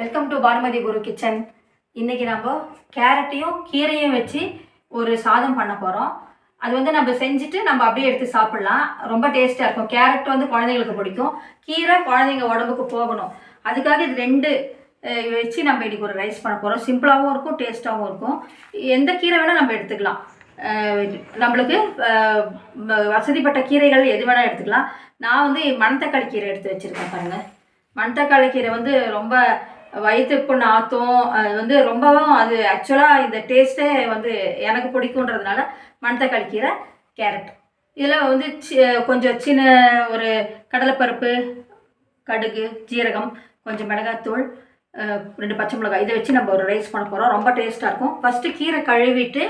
Welcome to Bhanumathi Guru kitchen இன்றைக்கி நம்ம கேரட்டையும் கீரையும் வச்சு ஒரு சாதம் பண்ண போகிறோம் அது வந்து நம்ம செஞ்சுட்டு நம்ம அப்படியே எடுத்து சாப்பிட்லாம். ரொம்ப டேஸ்ட்டாக இருக்கும். கேரட் வந்து குழந்தைங்களுக்கு பிடிக்கும். கீரை குழந்தைங்க உடம்புக்கு போகணும். அதுக்காக இது ரெண்டு வச்சு நம்ம இன்றைக்கி ஒரு ரைஸ் பண்ண போகிறோம் சிம்பிளாகவும் இருக்கும் டேஸ்ட்டாகவும் இருக்கும். எந்த கீரை வேணால் நம்ம எடுத்துக்கலாம். நம்மளுக்கு வசதிப்பட்ட கீரைகள் எது வேணால் எடுத்துக்கலாம். நான் வந்து மணத்தக்காளி கீரை எடுத்து வச்சுருக்கேன் பாருங்கள் மணத்தக்காளி கீரை வந்து ரொம்ப வயிற்றுப்பு நாத்தம் அது வந்து ரொம்பவும் அது ஆக்சுவலாக இந்த டேஸ்ட்டே வந்து எனக்கு பிடிக்குன்றதுனால மணத்தக்காளி கீரை கேரட். இதில் வந்து சி கொஞ்சம் சின்ன ஒரு கடலைப்பருப்பு கடுகு ஜீரகம் கொஞ்சம் மிளகாத்தூள் ரெண்டு பச்சை மிளகாய். இதை வச்சு நம்ம ஒரு ரைஸ் பண்ண போகிறோம் ரொம்ப டேஸ்ட்டாக இருக்கும். ஃபஸ்ட்டு கீரை கழுவிட்டு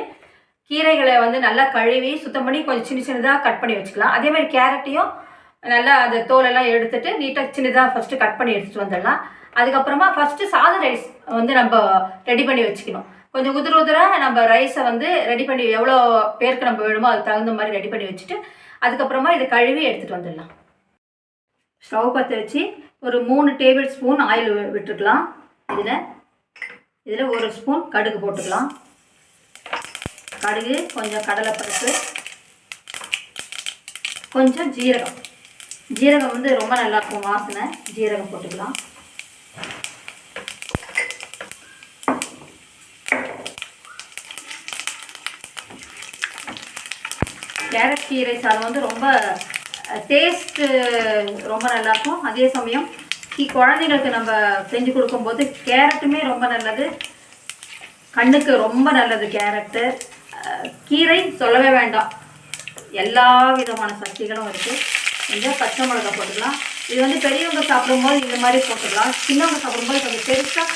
கீரைகளை வந்து நல்லா கழுவி சுத்தம் பண்ணி கொஞ்சம் சின்ன சின்னதாக கட் பண்ணி வச்சுக்கலாம். அதேமாதிரி கேரட்டையும் நல்லா அந்த தோலெல்லாம் எடுத்துட்டு நீட்டாக சின்னதாக ஃபஸ்ட்டு கட் பண்ணி எடுத்துகிட்டு வந்துடலாம். அதுக்கப்புறமா ஃபஸ்ட்டு சாதம் ரைஸ் வந்து நம்ம ரெடி பண்ணி வச்சுக்கணும். கொஞ்சம் உதிர உதிராக நம்ம ரைஸை வந்து ரெடி பண்ணி எவ்வளோ பேருக்கு நம்ம வேணுமோ அதுக்கு தகுந்த மாதிரி ரெடி பண்ணி வச்சுட்டு அதுக்கப்புறமா இதை கழுவி எடுத்துகிட்டு வந்துடலாம். ஸ்டவ் பற்ற வச்சு ஒரு மூணு டேபிள் ஸ்பூன் ஆயில் விட்டுருக்கலாம். இதில் இதில் ஒரு ஸ்பூன் கடுகு போட்டுக்கலாம். கடுகு கொஞ்சம் கடலைப்பருப்பு கொஞ்சம் ஜீரகம். ஜீரகம் வந்து ரொம்ப நல்லா இருக்கும் வாசனை. ஜீரகம் போட்டுக்கலாம். கேரட் கீரை சாதம் வந்து ரொம்ப டேஸ்ட்டு ரொம்ப நல்லாயிருக்கும் அதே சமயம் கீ- குழந்தைங்களுக்கு நம்ம செஞ்சு கொடுக்கும்போது கேரட்டுமே ரொம்ப நல்லது. கண்ணுக்கு ரொம்ப நல்லது கேரட்டு. கீரை சொல்லவே வேண்டாம். எல்லா விதமான சக்திகளும் இருக்குது கொஞ்சம் பச்சை மிளகா போட்டுக்கலாம். இது வந்து பெரியவங்க சாப்பிடும்போது இந்த மாதிரி போட்டுக்கலாம். சின்னவங்க சாப்பிடும்போது கொஞ்சம் பெருசாக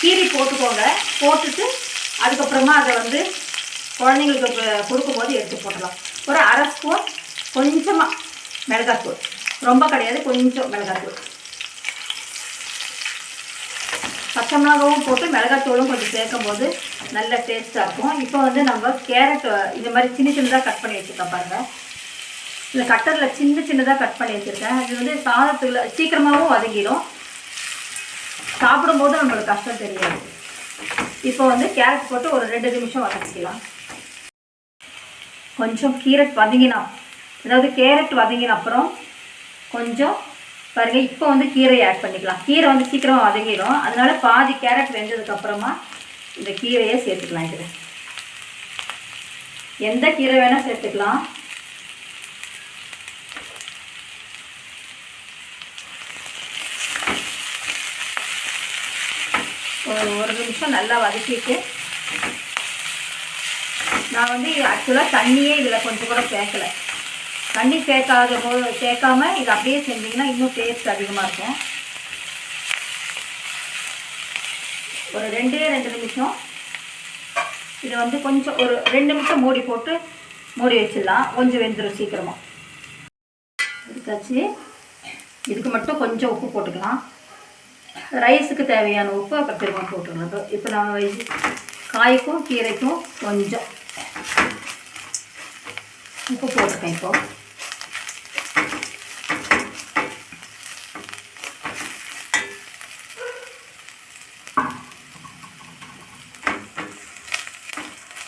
கீரி போட்டுக்கோங்க. போட்டுட்டு அதுக்கப்புறமா அதை வந்து குழந்தைங்களுக்கு கொடுக்கும்போது எடுத்து போட்டுடலாம் ஒரு அரை ஸ்பூன் கொஞ்சமாக மிளகாத்தூள். ரொம்ப கிடையாது கொஞ்சம் மிளகாத்தூள். பச்சை மிளகாவும் போட்டு மிளகாத்தூளும் கொஞ்சம் சேர்க்கும் போது நல்ல டேஸ்ட்டாக இருக்கும். இப்போ வந்து நம்ம கேரட் இந்த மாதிரி சின்ன சின்னதாக கட் பண்ணி வச்சுருக்கோம் பாருங்கள் இந்த கட்டரில் சின்ன சின்னதாக கட் பண்ணி வச்சுருக்கேன். இது வந்து சாதத்தில் சீக்கிரமாகவும் வதங்கிடும். சாப்பிடும்போது நம்மளுக்கு கஷ்டம் தெரியாது. இப்போ வந்து கேரட் போட்டு ஒரு ரெண்டு நிமிஷம் வதக்கிக்கலாம். கொஞ்சம் கீரட் வதங்கினா அதாவது கேரட் வதங்கின அப்புறம் கொஞ்சம் பாருங்க இப்போ வந்து கீரையை ஆட் பண்ணிக்கலாம். கீரை வந்து சீக்கிரமாக வதங்கிடும். அதனால பாதி கேரட் வெந்ததுக்கப்புறமா இந்த கீரையை சேர்த்துக்கலாம் இதில். எந்த கீரை வேணால் சேர்த்துக்கலாம். ஒரு ஒரு நிமிஷம் நல்லா வதக்கிட்டு நான் வந்து ஆக்சுவலாக தண்ணியே இதில் கொஞ்சம் கூட சேர்க்கல. தண்ணி சேர்க்காத போது சேர்க்காம இது அப்படியே செஞ்சீங்கன்னா இன்னும் டேஸ்ட் அதிகமாக இருக்கும். ஒரு ரெண்டே ரெண்டு நிமிஷம். இதை வந்து கொஞ்சம் ஒரு ரெண்டு நிமிஷம் மூடி போட்டு மூடி வச்சிடலாம். கொஞ்சம் வெந்துடும் சீக்கிரமாக எடுத்தாச்சு. இதுக்கு மட்டும் கொஞ்சம் உப்பு போட்டுக்கலாம். ரைஸுக்கு தேவையான உப்பு அப்புறம் திரும்ப போட்டுக்கலாம் இப்போ நம்ம காய்க்கும் கீரைக்கும் கொஞ்சம் உப்பு போட்டுருக்கேன் இப்போ.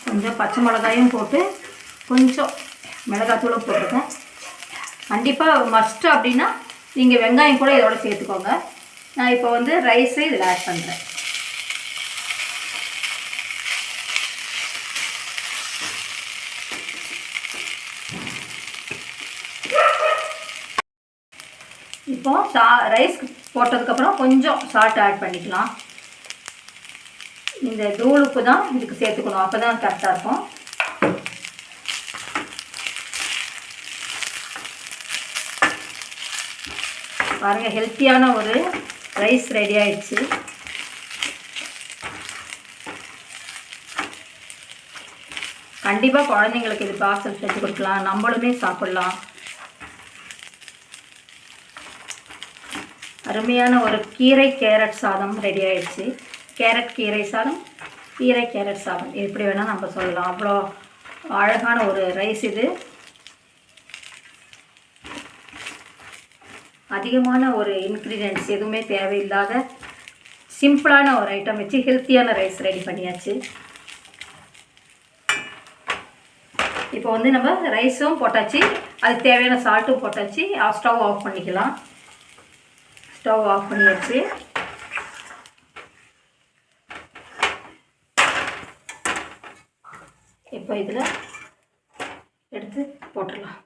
கொஞ்சம் பச்சை மிளகாயும் போட்டு கொஞ்சம் மிளகாத்தூளும் போட்டுருக்கேன். கண்டிப்பாக மஸ்ட்டு அப்படின்னா நீங்கள் வெங்காயம் கூட இதோட சேர்த்துக்கோங்க. நான் இப்போ வந்து ரைஸை இதில் ஆட் பண்ணுறேன் இப்போ சா ரைஸ் போட்டதுக்கப்புறம் கொஞ்சம் சால்ட் ஆட் பண்ணிக்கலாம். இந்த தூள் உப்பு தான் இதுக்கு சேர்த்துக்கணும். அப்போ தான் கரெக்டாக இருக்கும். பாருங்கள் ஹெல்த்தியான ஒரு ரைஸ் ரெடி ஆயிடுச்சு. கண்டிப்பாக குழந்தைங்களுக்கு இது பார்சல் செஞ்சு கொடுக்கலாம். நம்மளுமே சாப்பிட்லாம். அருமையான ஒரு கீரை கேரட் சாதம் ரெடி ஆயிடுச்சு. கேரட் கீரை சாதம் கீரை கேரட் சாதம். எப்படி வேணால் நம்ம சொல்லலாம். அவ்வளோ அழகான ஒரு ரைஸ் இது. அதிகமான ஒரு இன்க்ரீடியன்ட்ஸ் எதுவுமே தேவையில்லாத சிம்பிளான ஒரு ஐட்டம் வச்சு ஹெல்த்தியான ரைஸ் ரெடி பண்ணியாச்சு. இப்போ வந்து நம்ம ரைஸும் போட்டாச்சு. அதுக்கு தேவையான சால்ட்டும் போட்டாச்சு. ஸ்டவ் ஆஃப் பண்ணிக்கலாம். ஸ்டவ் ஆஃப் பண்ணியாச்சு. இப்போ இதில் எடுத்து போட்டுடலாம்.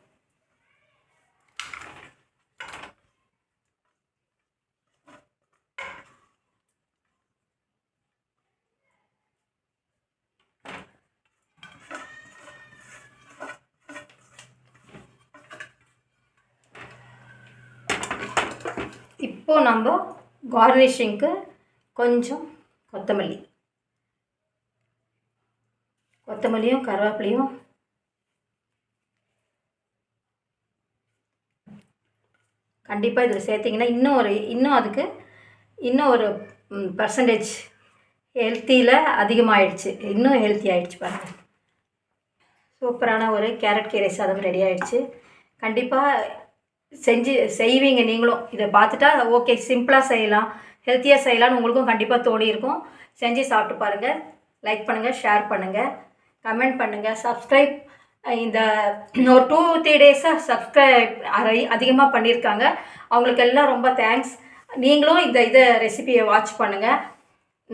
இப்போது நம்ம கார்னிஷிங்க்கு கொஞ்சம் கொத்தமல்லி. கொத்தமல்லியும் கருவேப்பிலையும். கண்டிப்பாக இதில் சேர்த்திங்கன்னா இன்னும் ஒரு இன்னும் அதுக்கு இன்னும் ஒரு பர்சன்டேஜ் ஹெல்த்தியில் அதிகமாகிடுச்சு இன்னும் ஹெல்த்தி ஆகிடுச்சு பாருங்கள் சூப்பரான ஒரு கேரட் கீரை சாதம் ரெடி ஆகிடுச்சு கண்டிப்பாக செஞ்சு செய்வீங்க நீங்களும். இதை பார்த்துட்டா ஓகே சிம்பிளாக செய்யலாம். ஹெல்த்தியாக செய்யலாம்னு உங்களுக்கும் கண்டிப்பாக தோணி இருக்கும் செஞ்சு சாப்பிட்டு பாருங்கள் லைக் பண்ணுங்கள் ஷேர் பண்ணுங்கள் கமெண்ட் பண்ணுங்கள் சப்ஸ்கிரைப் இந்த ஒரு டூ த்ரீ டேஸாக சப்ஸ்கிரைப் அதிகமாக பண்ணியிருக்காங்க. அவங்களுக்கு எல்லாம் ரொம்ப தேங்க்ஸ் நீங்களும் இந்த இதை ரெசிபியை வாட்ச் பண்ணுங்கள்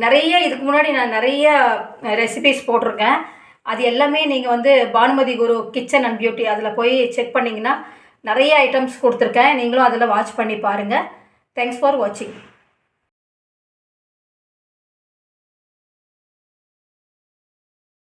நிறைய இதுக்கு முன்னாடி நான் நிறைய ரெசிபிஸ் போட்டிருக்கேன். அது எல்லாமே நீங்கள் வந்து Bhanumathi Guru kitchen and beauty அதில் போய் செக் பண்ணிங்கன்னா நிறைய ஐட்டம்ஸ் கொடுத்துருக்கேன். நீங்களும் அதில் வாட்ச் பண்ணி பாருங்கள் தேங்க்ஸ் ஃபார் வாட்சிங்